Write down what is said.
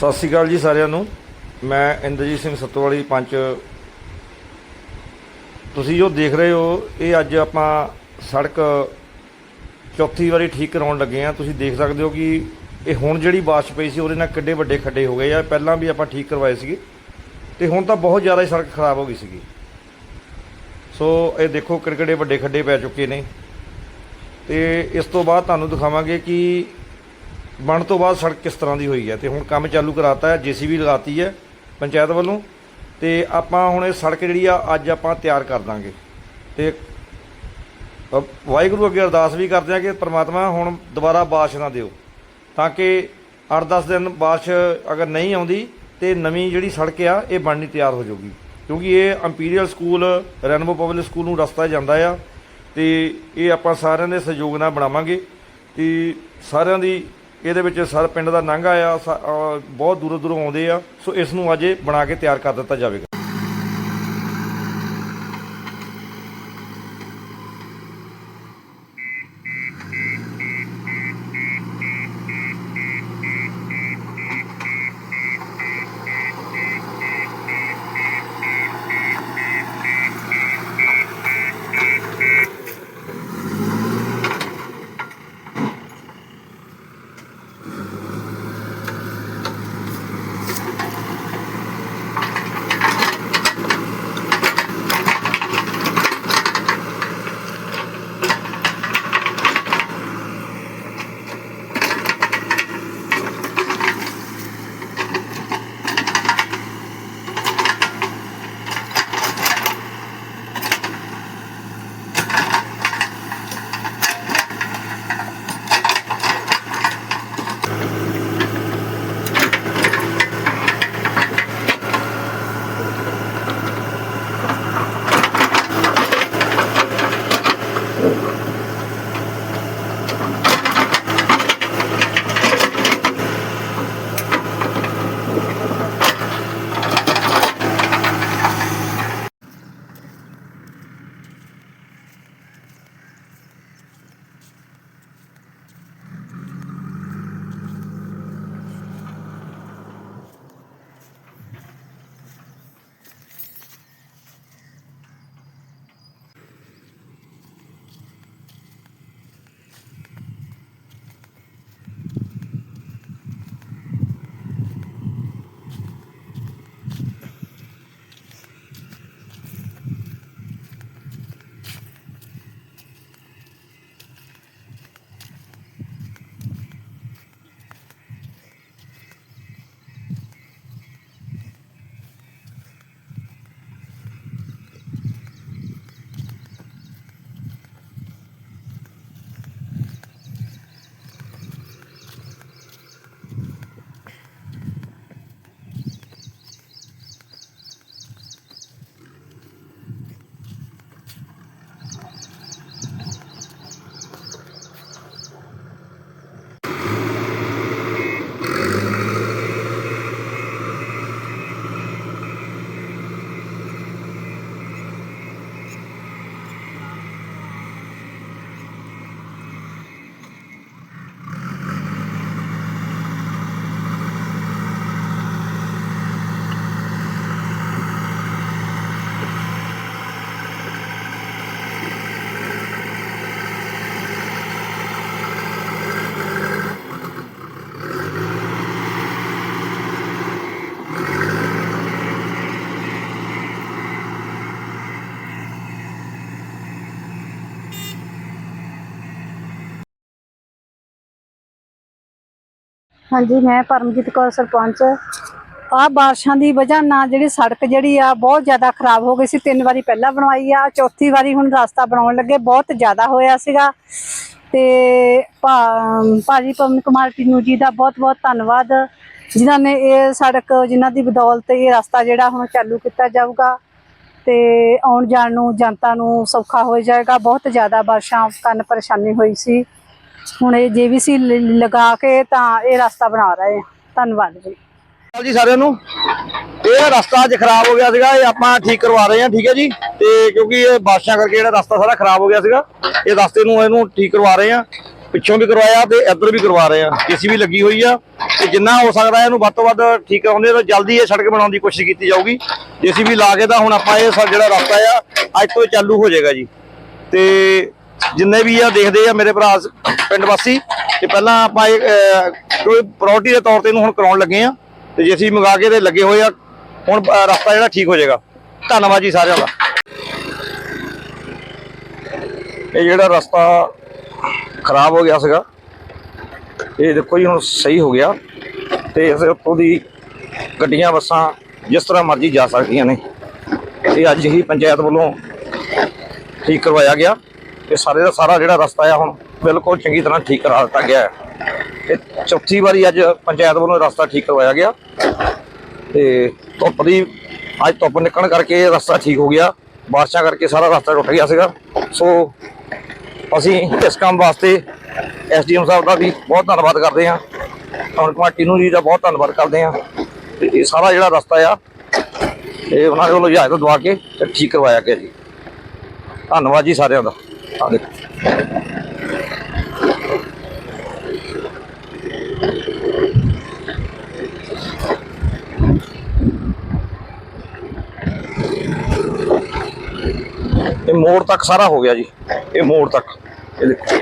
ਸਤਿ ਸ਼੍ਰੀ ਅਕਾਲ ਜੀ ਸਾਰਿਆਂ ਨੂੰ। ਮੈਂ ਇੰਦਰਜੀਤ ਸਿੰਘ ਸਤੋਵਾਲੀ ਪੰਚ ਤੁਸੀਂ ਜੋ ਦੇਖ ਰਹੇ ਹੋ, ਇਹ ਅੱਜ ਆਪਾਂ ਸੜਕ ਚੌਥੀ ਵਾਰੀ ਠੀਕ ਕਰਾਉਣ ਲੱਗੇ ਆ ਤੁਸੀਂ ਦੇਖ ਸਕਦੇ ਹੋ ਕਿ ਇਹ ਹੁਣ ਜਿਹੜੀ ਬਾਰਿਸ਼ ਪਈ ਸੀ, ਉਹਦੇ ਨਾਲ ਕਿੱਡੇ ਵੱਡੇ ਖੱਡੇ ਹੋ ਗਏ ਆ। ਪਹਿਲਾਂ ਵੀ ਆਪਾਂ ਠੀਕ ਕਰਵਾਏ ਸੀਗੇ। ਤੇ ਹੁਣ ਤਾਂ ਬਹੁਤ ਜ਼ਿਆਦਾ ਹੀ ਸੜਕ ਖਰਾਬ ਹੋ ਗਈ ਸੀਗੀ। ਸੋ ਇਹ ਦੇਖੋ ਕਿਹੜੇ ਵੱਡੇ ਖੱਡੇ ਪੈ ਚੁੱਕੇ ਨੇ। ਤੇ ਇਸ ਤੋਂ ਬਾਅਦ ਤੁਹਾਨੂੰ ਦਿਖਾਵਾਂਗੇ ਕਿ ਬਣ ਤੋਂ ਬਾਅਦ ਸੜਕ ਕਿਸ ਤਰ੍ਹਾਂ ਦੀ ਹੋਈ ਹੈ? ਤੇ ਹੁਣ ਕੰਮ ਚਾਲੂ ਕਰਾਤਾ ਹੈ, ਜੀਸੀਬੀ ਲਗਾਤੀ ਹੈ ਪੰਚਾਇਤ ਵੱਲੋਂ। ਤੇ ਆਪਾਂ ਹੁਣ ਇਹ ਸੜਕ ਜਿਹੜੀ ਆ, ਅੱਜ ਆਪਾਂ ਤਿਆਰ ਕਰ ਦਾਂਗੇ। ਤੇ ਵਾਹਿਗੁਰੂ ਅੱਗੇ ਅਰਦਾਸ ਵੀ ਕਰਦੇ ਆ ਕਿ ਪ੍ਰਮਾਤਮਾ ਹੁਣ ਦੁਬਾਰਾ ਬਾਰਿਸ਼ ਨਾ ਦਿਓ। ਤਾਂ ਕਿ 8-10 ਦਿਨ ਬਾਰਿਸ਼ ਅਗਰ ਨਹੀਂ ਆਉਂਦੀ, ਤੇ ਨਵੀਂ ਜਿਹੜੀ ਸੜਕ ਆ, ਇਹ ਬਣਨੀ ਤਿਆਰ ਹੋ ਜਾਊਗੀ। ਕਿਉਂਕਿ ਇਹ Imperial School Rainbow Public School ਨੂੰ ਰਸਤਾ ਜਾਂਦਾ ਆ। ਤੇ ਇਹ ਆਪਾਂ ਸਾਰਿਆਂ ਦੇ ਸਹਿਯੋਗ ਨਾਲ ਬਣਾਵਾਂਗੇ। ਤੇ ਸਾਰਿਆਂ ਦੀ ਇਹਦੇ ਵਿੱਚ ਸਰ ਪਿੰਡ ਦਾ ਨਾਂਗਾ ਆ ਸਾ- ਬਹੁਤ ਦੂਰੋਂ ਦੂਰੋਂ ਆਉਂਦੇ ਆ। ਸੋ ਇਸ ਨੂੰ ਅਜੇ ਬਣਾ ਕੇ ਤਿਆਰ ਕਰ ਦਿੱਤਾ ਜਾਵੇਗਾ। ਹਾਂਜੀ, ਮੈਂ ਪਰਮਜੀਤ ਕੌਰ ਸਰਪੰਚ। ਆ ਬਾਰਿਸ਼ਾਂ ਦੀ ਵਜ੍ਹਾ ਨਾਲ ਜਿਹੜੀ ਸੜਕ ਜਿਹੜੀ ਆ, ਬਹੁਤ ਜ਼ਿਆਦਾ ਖਰਾਬ ਹੋ ਗਈ ਸੀ। ਤਿੰਨ ਵਾਰੀ ਪਹਿਲਾਂ ਬਣਵਾਈ ਆ, ਚੌਥੀ ਵਾਰੀ ਹੁਣ ਰਸਤਾ ਬਣਾਉਣ ਲੱਗੇ, ਬਹੁਤ ਜ਼ਿਆਦਾ ਹੋਇਆ ਸੀਗਾ। ਤੇ ਭਾ- ਭਾਜੀ ਪਵਨ ਕੁਮਾਰ ਟੀਨੂ ਜੀ ਦਾ ਬਹੁਤ ਬਹੁਤ ਧੰਨਵਾਦ, ਜਿਨ੍ਹਾਂ ਨੇ ਇਹ ਸੜਕ, ਜਿਨ੍ਹਾਂ ਦੀ ਬਦੌਲਤ ਇਹ ਰਸਤਾ ਜਿਹੜਾ ਹੁਣ ਚਾਲੂ ਕੀਤਾ ਜਾਊਗਾ। ਤੇ ਆਉਣ ਜਾਣ ਨੂੰ, ਜਨਤਾ ਨੂੰ ਸੌਖਾ ਹੋ ਜਾਏਗਾ। ਬਹੁਤ ਜ਼ਿਆਦਾ ਬਾਰਿਸ਼ਾਂ ਕਾਰਨ ਪਰੇਸ਼ਾਨੀ ਹੋਈ ਸੀ। ਹੁਣ ਇਹ ਜੀਵੀਸੀ ਲਗਾ ਕੇ ਤਾਂ ਇਹ ਰਸਤਾ ਬਣਾ ਰਹੇ ਆ। ਧੰਨਵਾਦ ਜੀ। ਸਤਿ ਜੀ ਸਾਰਿਆਂ ਨੂੰ। ਇਹ ਰਸਤਾ ਅੱਜ ਖਰਾਬ ਹੋ ਗਿਆ ਸੀਗਾ, ਇਹ ਆਪਾਂ ਠੀਕ ਕਰਵਾ ਰਹੇ ਹਾਂ ਠੀਕ ਹੈ ਜੀ? ਤੇ ਕਿਉਂਕਿ ਇਹ ਬਾਰਿਸ਼ਾਂ ਕਰਕੇ ਜਿਹੜਾ ਰਸਤਾ ਸਾਰਾ ਖਰਾਬ ਹੋ ਗਿਆ ਸੀਗਾ, ਇਹ ਰਸਤੇ ਨੂੰ ਇਹਨੂੰ ਠੀਕ ਕਰਵਾ ਰਹੇ ਹਾਂ ਪਿੱਛੋਂ ਵੀ ਕਰਵਾਇਆ ਤੇ ਇੱਧਰ ਵੀ ਕਰਵਾ ਰਹੇ ਆ। ਵੀ ਲੱਗੀ ਹੋਈ ਆ। ਤੇ ਜਿੰਨਾ ਹੋ ਸਕਦਾ ਇਹਨੂੰ ਵੱਧ ਤੋਂ ਵੱਧ ਠੀਕ ਕਰਾਉਂਦੇ ਤਾਂ ਜਲਦੀ ਇਹ ਸੜਕ ਬਣਾਉਣ ਦੀ ਕੋਸ਼ਿਸ਼ ਕੀਤੀ ਜਾਊਗੀ। ਜੇ ਸੀ ਵੀ ਲਾ ਕੇ ਤਾਂ ਹੁਣ ਆਪਾਂ ਇਹ ਸਾ- ਜਿਹੜਾ ਰਸਤਾ ਆ, ਅੱਜ ਤੋਂ ਚਾਲੂ ਹੋ ਜਾਏਗਾ ਜੀ। ਤੇ ਜਿੰਨੇ ਵੀ ਆ ਦੇਖਦੇ ਆ ਮੇਰੇ ਭਰਾ ਪਿੰਡ ਵਾਸੀ ਤੇ ਪਹਿਲਾਂ ਆਪਾਂ ਇਹ ਅਹ, ਕੋਈ ਪ੍ਰਾਇੋਰਟੀ ਦੇ ਤੌਰ ਤੇ ਇਹਨੂੰ ਹੁਣ ਕਰਾਉਣ ਲੱਗੇ ਆ ਤੇ ਜੇ ਅਸੀਂ ਮੰਗਾ ਕੇ ਤੇ ਲੱਗੇ ਹੋਏ ਆ ਹੁਣ ਰਸਤਾ ਜਿਹੜਾ ਠੀਕ ਹੋ ਜਾਏਗਾ। ਧੰਨਵਾਦ ਜੀ ਸਾਰਿਆਂ ਦਾ। ਇਹ ਜਿਹੜਾ ਰਸਤਾ ਖਰਾਬ ਹੋ ਗਿਆ ਸੀਗਾ ਇਹ ਦੇਖੋ ਜੀ ਹੁਣ ਸਹੀ ਹੋ ਗਿਆ ਤੇ ਇਸ ਉੱਤੋਂ ਦੀ ਗੱਡੀਆਂ ਬੱਸਾਂ ਜਿਸ ਤਰ੍ਹਾਂ ਮਰਜ਼ੀ ਜਾ ਸਕਦੀਆਂ ਨੇ। ਇਹ ਅੱਜ ਹੀ ਪੰਚਾਇਤ ਵੱਲੋਂ ਠੀਕ ਕਰਵਾਇਆ ਗਿਆ। ਇਹ ਸਾਰੇ ਦਾ ਸਾਰਾ ਜਿਹੜਾ ਰਸਤਾ ਆ ਹੁਣ ਬਿਲਕੁਲ ਚੰਗੀ ਤਰ੍ਹਾਂ ਠੀਕ ਕਰਾ ਦਿੱਤਾ ਗਿਆ ਹੈ। ਇਹ ਚੌਥੀ ਵਾਰੀ ਅੱਜ ਪੰਚਾਇਤ ਵੱਲੋਂ ਰਸਤਾ ਠੀਕ ਕਰਵਾਇਆ ਗਿਆ। ਤੇ ਧੁੱਪ ਦੀ ਅੱਜ ਧੁੱਪ ਨਿਕਲਣ ਕਰਕੇ ਇਹ ਰਸਤਾ ਠੀਕ ਹੋ ਗਿਆ। ਬਾਰਿਸ਼ਾਂ ਕਰਕੇ ਸਾਰਾ ਰਸਤਾ ਟੁੱਟ ਗਿਆ ਸੀਗਾ। ਸੋ ਅਸੀਂ ਇਸ ਕੰਮ ਵਾਸਤੇ ਐਸਡੀਐਮ ਸਾਹਿਬ ਦਾ ਵੀ ਬਹੁਤ ਧੰਨਵਾਦ ਕਰਦੇ ਹਾਂ। ਟਾਊਨ ਕਮੇਟੀ ਨੂੰ ਜੀ ਦਾ ਬਹੁਤ ਧੰਨਵਾਦ ਕਰਦੇ ਹਾਂ। ਤੇ ਇਹ ਸਾਰਾ ਜਿਹੜਾ ਰਸਤਾ ਆ, ਇਹ ਉਹਨਾਂ ਦੇ ਵੱਲੋਂ ਇਜਾਜ਼ਤ ਦਵਾ ਕੇ ਠੀਕ ਕਰਵਾਇਆ ਗਿਆ ਜੀ। ਧੰਨਵਾਦ ਜੀ ਸਾਰਿਆਂ ਦਾ। ਆ ਦੇਖੋ ਇਹ ਮੋੜ ਤੱਕ ਸਾਰਾ ਹੋ ਗਿਆ ਜੀ। ਇਹ ਮੋੜ ਤੱਕ। ਇਹ ਦੇਖੋ।